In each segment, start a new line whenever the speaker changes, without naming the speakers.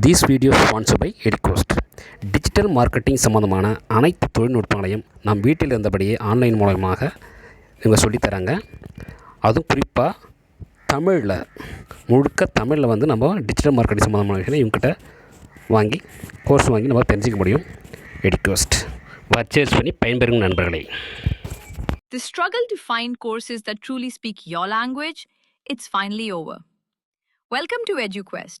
These video sponsor by எடிகோஸ்ட் digital marketing சம்மந்தமான அனைத்து தொழில்நுட்பங்களையும் நாம் வீட்டில் இருந்தபடியே ஆன்லைன் மூலமாக இவங்க சொல்லித்தராங்க அதுவும் குறிப்பாக தமிழில் முழுக்க தமிழில் வந்து நம்ம டிஜிட்டல் மார்க்கெட்டிங் சம்மந்தமான விஷயம் இவங்ககிட்ட வாங்கி கோர்ஸ் வாங்கி நம்ம தெரிஞ்சிக்க முடியும் எடிகோஸ்ட் பர்ச்சேஸ் பண்ணி பயன்பெறும் நண்பர்களே
The struggle to find courses that truly speak your language, it's finally over. Welcome to EduQuest,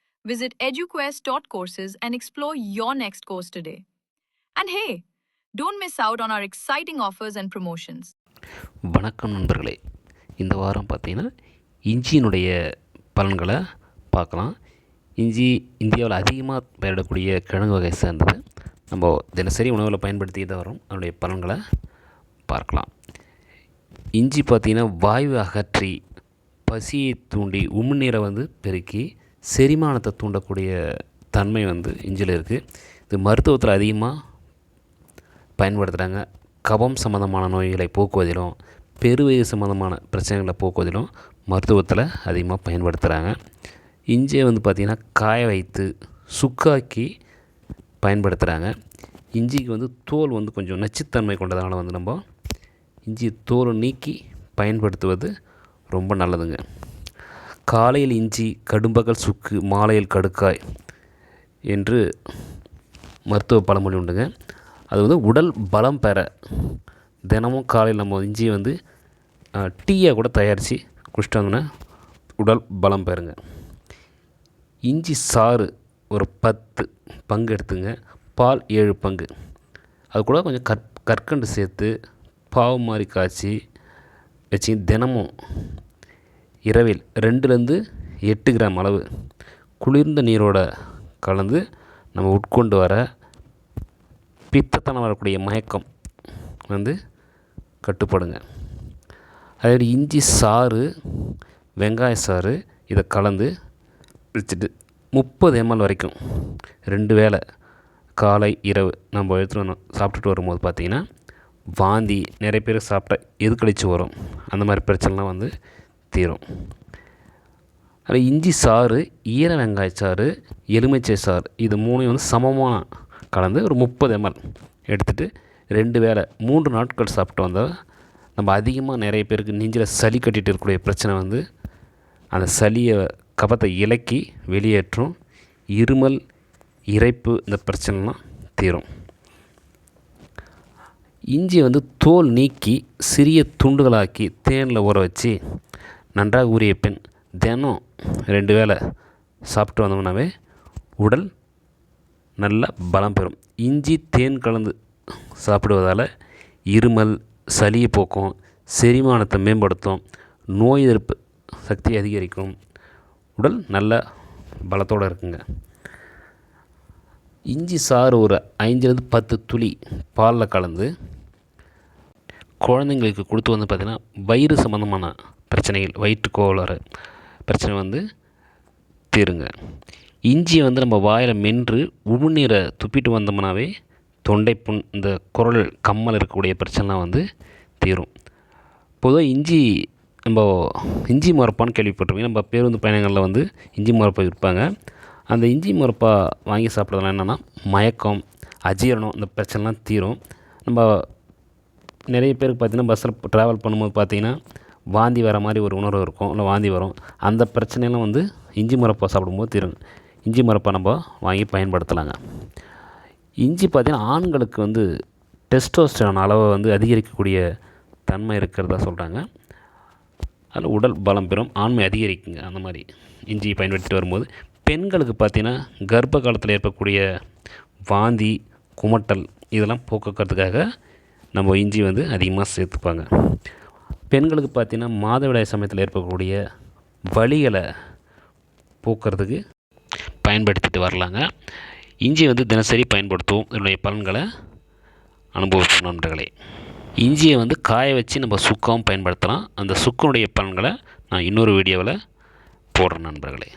Visit eduquest.courses and explore your next course today. And hey, don't miss out on our exciting offers and promotions.
வணக்கம் நண்பர்களே. இந்த வாரம் பார்த்தீங்கன்னா இஞ்சியினுடைய பலன்களை பார்க்கலாம். இஞ்சி இந்தியாவில் அதிகமாக பயிரிடக்கூடிய கிழங்கு வகை சேர்ந்தது. நம்ம தினசரி உணவில் பயன்படுத்திட்டு வரோம். அதனுடைய பலன்களை பார்க்கலாம். இஞ்சி பார்த்திங்கன்னா வாயு அகற்றி பசியை தூண்டி உமிழ்நீரை வந்து பெருக்கி செரிமானத்தை தூண்டக்கூடிய தன்மை வந்து இஞ்சியில் இருக்குது இது மருத்துவத்தில் அதிகமாக பயன்படுத்துகிறாங்க கபம் சம்மந்தமான நோய்களை போக்குவதிலும் பெருவயது சம்மந்தமான பிரச்சனைகளை போக்குவதிலும் மருத்துவத்தில் அதிகமாக பயன்படுத்துகிறாங்க இஞ்சியை வந்து பார்த்திங்கன்னா காய வைத்து சுக்காக்கி பயன்படுத்துகிறாங்க இஞ்சிக்கு வந்து தோல் வந்து கொஞ்சம் நச்சுத்தன்மை கொண்டதனால் வந்து நம்ம இஞ்சி தோலை நீக்கி பயன்படுத்துவது ரொம்ப நல்லதுங்க. காலையில் இஞ்சி கடும்பகல் சுக்கு மாலையில் கடுக்காய் என்று மருத்துவ பழமொழி உண்டுங்க. அது வந்து உடல் பலம் பெற தினமும் காலையில் நம்ம இஞ்சியை வந்து டீயை கூட தயாரித்து குடிச்சிட்டாங்கன்னா உடல் பலம் பெறுங்க. இஞ்சி சாறு ஒரு பத்து பங்கு எடுத்துங்க. பால் ஏழு பங்கு. அது கூட கொஞ்சம் கற் கற்கண்டு சேர்த்து பாவு மாதிரி காய்ச்சி வச்சு தினமும் இரவில் ரெண்டுலேருந்து எட்டு கிராம் அளவு குளிர்ந்த நீரோட கலந்து நம்ம உட்கொண்டு வர பித்தத்தனம் வரக்கூடிய மயக்கம் வந்து கட்டுப்படுங்க. அதே இஞ்சி சாறு வெங்காய சாறு இதை கலந்து வச்சுட்டு முப்பது எம்எல் வரைக்கும் ரெண்டு வேளை காலை இரவு நம்ம எடுத்துகிட்டு வந்தோம் சாப்பிட்டுட்டு வரும்போது பார்த்திங்கன்னா வாந்தி நிறைய பேர் சாப்பிட்டா எது கழிச்சு வரும்? அந்த மாதிரி பிரச்சனைலாம் வந்து தீரும். அதில் இஞ்சி சாறு ஈர வெங்காய சாறு எலுமிச்சை சாறு இது மூணையும் வந்து சமமாக கலந்து ஒரு முப்பது எம்எல் எடுத்துகிட்டு ரெண்டு வேளை மூன்று நாட்கள் சாப்பிட்டு வந்தால் நம்ம அதிகமாக நிறைய பேருக்கு நெஞ்சில் சளி கட்டிகிட்டு இருக்கக்கூடிய பிரச்சனை வந்து அந்த சளியை கபத்தை இலக்கி வெளியேற்றும் இருமல் இறைப்பு இந்த பிரச்சனைலாம் தீரும். இஞ்சியை வந்து தோல் நீக்கி சிறிய துண்டுகளாக்கி தேனில் ஊற வச்சு நன்றாக ஊறிய பெண் தினம் ரெண்டு வேளை சாப்பிட்டு வந்தோம்னாவே உடல் நல்ல பலம் பெறும். இஞ்சி தேன் கலந்து சாப்பிடுவதால் இருமல் சளியை போக்கும் செரிமானத்தை மேம்படுத்தும் நோய் எதிர்ப்பு சக்தியை அதிகரிக்கும். உடல் நல்ல பலத்தோடு இருக்குங்க. இஞ்சி சாறு ஒரு ஐந்துலேருந்து பத்து துளி பாலில் கலந்து குழந்தைங்களுக்கு கொடுத்து வந்து பார்த்திங்கன்னா வயிறு சம்மந்தமான பிரச்சனைகள் வயிற்று கோளாறு பிரச்சனை வந்து தீருங்க. இஞ்சியை வந்து நம்ம வாயில் மென்று உமிழ்நீரை துப்பிட்டு வந்தோம்னாவே தொண்டை புண் இந்த குரல் கம்மல் இருக்கக்கூடிய பிரச்சனைலாம் வந்து தீரும். பொதுவாக இஞ்சி நம்ம இஞ்சி மரப்பான்னு கேள்விப்பட்டிருக்கோம் நம்ம பேருந்து பயணங்களில் வந்து இஞ்சி மரப்பா விற்பாங்க. அந்த இஞ்சி மரப்பா வாங்கி சாப்பிட்றதுலாம் என்னென்னா மயக்கம் அஜீரணம் இந்த பிரச்சனைலாம் தீரும். நம்ம நிறைய பேருக்கு பார்த்திங்கன்னா பஸ்ஸில் ட்ராவல் பண்ணும்போது பார்த்திங்கன்னா வாந்தி வர மாதிரி ஒரு உணர்வு இருக்கும் இல்லை வாந்தி வரும். அந்த பிரச்சனையெல்லாம் வந்து இஞ்சி மரப்பை சாப்பிடும்போது தீரும். இஞ்சி மரப்பை நம்ம வாங்கி பயன்படுத்தலாங்க. இஞ்சி பார்த்திங்கன்னா ஆண்களுக்கு வந்து டெஸ்டோஸ்டரான அளவை வந்து அதிகரிக்கக்கூடிய தன்மை இருக்கிறதா சொல்கிறாங்க அதில் உடல் பலம் பெறும் ஆண்மை அதிகரிக்குங்க அந்த மாதிரி இஞ்சியை பயன்படுத்திட்டு வரும்போது. பெண்களுக்கு பார்த்திங்கன்னா கர்ப்ப காலத்தில் ஏற்படக்கூடிய வாந்தி குமட்டல் இதெல்லாம் போக்குறதுக்காக நம்ம இஞ்சி வந்து அதிகமாக சேர்த்துப்பாங்க. பெண்களுக்கு பார்த்திங்கன்னா மாதவிடாய் சமயத்தில் ஏற்படக்கூடிய வலிகளை போக்குறதுக்கு பயன்படுத்திட்டு வரலாங்க. இஞ்சி வந்து தினசரி பயன்படுத்துவோம். இதனுடைய பலன்களை அனுபவிப்போம் நண்பர்களே. இஞ்சியை வந்து காய வச்சு நம்ம சுக்காவும் பயன்படுத்தலாம். அந்த சுக்கனுடைய பலன்களை நான் இன்னொரு வீடியோவில் போடுறேன் நண்பர்களே.